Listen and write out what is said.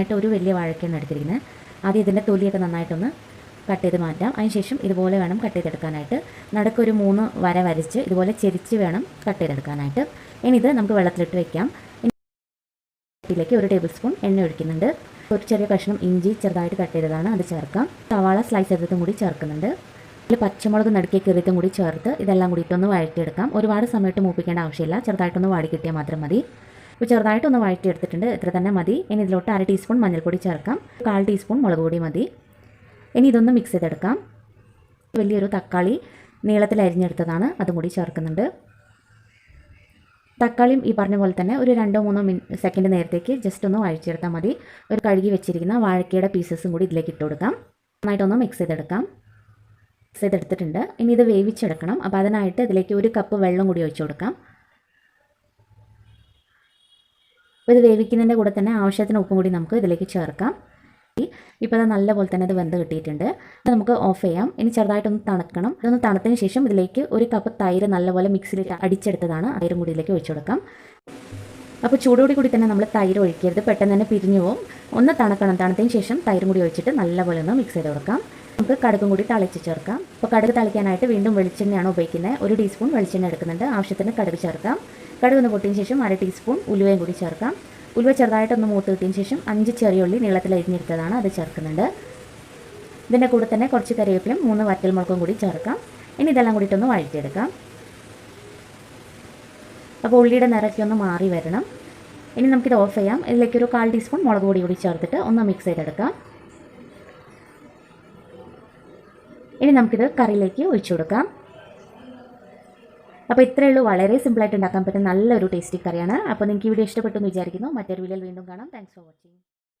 ആയിട്ട് ഒരു വലിയ വാഴക്കയാണ് എടുത്തിരിക്കുന്നത്. ആദ്യം ഇതിന്റെ തൊലിയൊക്കെ നന്നായിട്ടൊന്ന് കട്ട് ചെയ്ത് മാറ്റാം. അതിനുശേഷം ഇതുപോലെ വേണം കട്ട് ചെയ്തെടുക്കാനായിട്ട്. നടുക്കൊരു മൂന്ന് വര വരച്ച് ഇതുപോലെ ചെരിച്ച് വേണം കട്ട് ചെയ്തെടുക്കാനായിട്ട്. ഇനി ഇത് നമുക്ക് വെള്ളത്തിലിട്ട് വെക്കാം. ഇതിലേക്ക് ഒരു ടേബിൾ സ്പൂൺ എണ്ണ ഒഴിക്കുന്നുണ്ട്. ഒരു ചെറിയ കഷ്ണം ഇഞ്ചി ചെറുതായിട്ട് കട്ട് ചെയ്തതാണ് അത് ചേർക്കാം. സവാള സ്ലൈസ് ചെയ്തതും കൂടി ചേർക്കുന്നുണ്ട്. ഇതിൽ പച്ചമുളക് നടുക്കിയ കീറിയതും കൂടി ചേർത്ത് ഇതെല്ലാം കൂടിയിട്ടൊന്ന് വഴറ്റിയെടുക്കാം. ഒരുപാട് സമയത്ത് മൂപ്പിക്കേണ്ട ആവശ്യമില്ല. ചെറുതായിട്ടൊന്ന് വാടി കിട്ടിയാൽ മാത്രം മതി. ഇപ്പോൾ ചെറുതായിട്ടൊന്ന് വഴറ്റിയെടുത്തിട്ടുണ്ട്. ഇത്ര തന്നെ മതി. ഇനി ഇതിലോട്ട് അര ടീസ്പൂൺ മഞ്ഞൾപ്പൊടി ചേർക്കാം. കാൽ ടീസ്പൂൺ മുളക് പൊടി മതി. ഇനി ഇതൊന്ന് മിക്സ് ചെയ്തെടുക്കാം. വലിയൊരു തക്കാളി നീളത്തിൽ അരിഞ്ഞെടുത്തതാണ്. അതും കൂടി ചേർക്കുന്നുണ്ട്. തക്കാളിയും ഈ പറഞ്ഞ പോലെ തന്നെ ഒരു രണ്ടോ മൂന്നോ മിൻ സെക്കൻഡ് നേരത്തേക്ക് ജസ്റ്റ് ഒന്ന് വഴിച്ചെടുത്താൽ മതി. ഒരു കഴുകി വെച്ചിരിക്കുന്ന വാഴക്കയുടെ പീസസും കൂടി ഇതിലേക്ക് ഇട്ട് കൊടുക്കാം. നന്നായിട്ടൊന്ന് മിക്സ് ചെയ്തെടുക്കാം. മിക്സ് ചെയ്തെടുത്തിട്ടുണ്ട്. ഇനി ഇത് വേവിച്ചെടുക്കണം. അപ്പോൾ അതിനായിട്ട് ഇതിലേക്ക് ഒരു കപ്പ് വെള്ളം കൂടി ഒഴിച്ചു കൊടുക്കാം. അപ്പോൾ ഇത് വേവിക്കുന്നതിന്റെ കൂടെ തന്നെ ആവശ്യത്തിന് ഉപ്പും കൂടി നമുക്ക് ഇതിലേക്ക് ചേർക്കാം. ഇപ്പോൾ അത് നല്ലപോലെ തന്നെ ഇത് വെന്ത് കിട്ടിയിട്ടുണ്ട്. ഇത് നമുക്ക് ഓഫ് ചെയ്യാം. ഇനി ചെറുതായിട്ടൊന്ന് തണുക്കണം. ഇതൊന്ന് തണുത്തതിന് ശേഷം ഇതിലേക്ക് ഒരു കപ്പ് തൈര് നല്ലപോലെ മിക്സിയിൽ അടിച്ചെടുത്തതാണ്. തൈരും കൂടി ഇതിലേക്ക് ഒഴിച്ചു കൊടുക്കാം. അപ്പോൾ ചൂടോടി കൂടി തന്നെ നമ്മൾ തൈര് ഒഴിക്കരുത്. പെട്ടെന്ന് തന്നെ പിരിഞ്ഞു പോകും ഒന്ന് തണുക്കണം. തണുത്തതിന് ശേഷം തൈരും കൂടി ഒഴിച്ചിട്ട് നല്ലപോലെ ഒന്ന് മിക്സ് ചെയ്ത് കൊടുക്കാം. നമുക്ക് കടുകും കൂടി തളിച്ച് ചേർക്കാം. അപ്പോൾ കടുക് തളിക്കാനായിട്ട് വീണ്ടും വെളിച്ചെണ്ണയാണ് ഉപയോഗിക്കുന്നത്. ഒരു ടീസ്പൂൺ വെളിച്ചെണ്ണ എടുക്കുന്നുണ്ട്. ആവശ്യത്തിന് കടുക് ചേർക്കാം. കടുക് ഒന്ന് പൊട്ടിയതിന് ശേഷം അര ടീസ്പൂൺ ഉലുവയും കൂടി ചേർക്കാം. ഉലുവ ചെറുതായിട്ടൊന്ന് മൂത്ത് കിട്ടിയതിന് ശേഷം അഞ്ച് ചെറിയ ഉള്ളി നീളത്തിൽ അരിഞ്ഞെടുത്തതാണ് അത് ചേർക്കുന്നുണ്ട്. ഇതിന്റെ കൂടെ തന്നെ കുറച്ച് കറിവേപ്പിലും മൂന്ന് വറ്റൽമുളകും കൂടി ചേർക്കാം. ഇനി ഇതെല്ലാം കൂടിയിട്ടൊന്ന് വഴറ്റിയെടുക്കാം. അപ്പോൾ ഉള്ളിയുടെ നിറയ്ക്ക് ഒന്ന് മാറി വരണം. ഇനി നമുക്കിത് ഓഫ് ചെയ്യാം. ഇതിലേക്ക് ഒരു കാൽ ടീസ്പൂൺ മുളക് പൊടി കൂടി ചേർത്തിട്ട് ഒന്ന് മിക്സ് ചെയ്തെടുക്കാം. ഇനി നമുക്കിത് കറിയിലേക്ക് ഒഴിച്ചു കൊടുക്കാം. അപ്പോൾ ഇത്രയേ ഉള്ളൂ. വളരെ സിമ്പിളായിട്ട് ഉണ്ടാക്കാൻ പറ്റുന്ന നല്ലൊരു ടേസ്റ്റി കറിയാണ്. അപ്പോൾ നിങ്ങൾക്ക് ഈ വീഡിയോ ഇഷ്ടപ്പെട്ടു എന്ന് വിചാരിക്കുന്നു. മറ്റൊരു വീഡിയോയിൽ വീണ്ടും കാണാം. Thanks for watching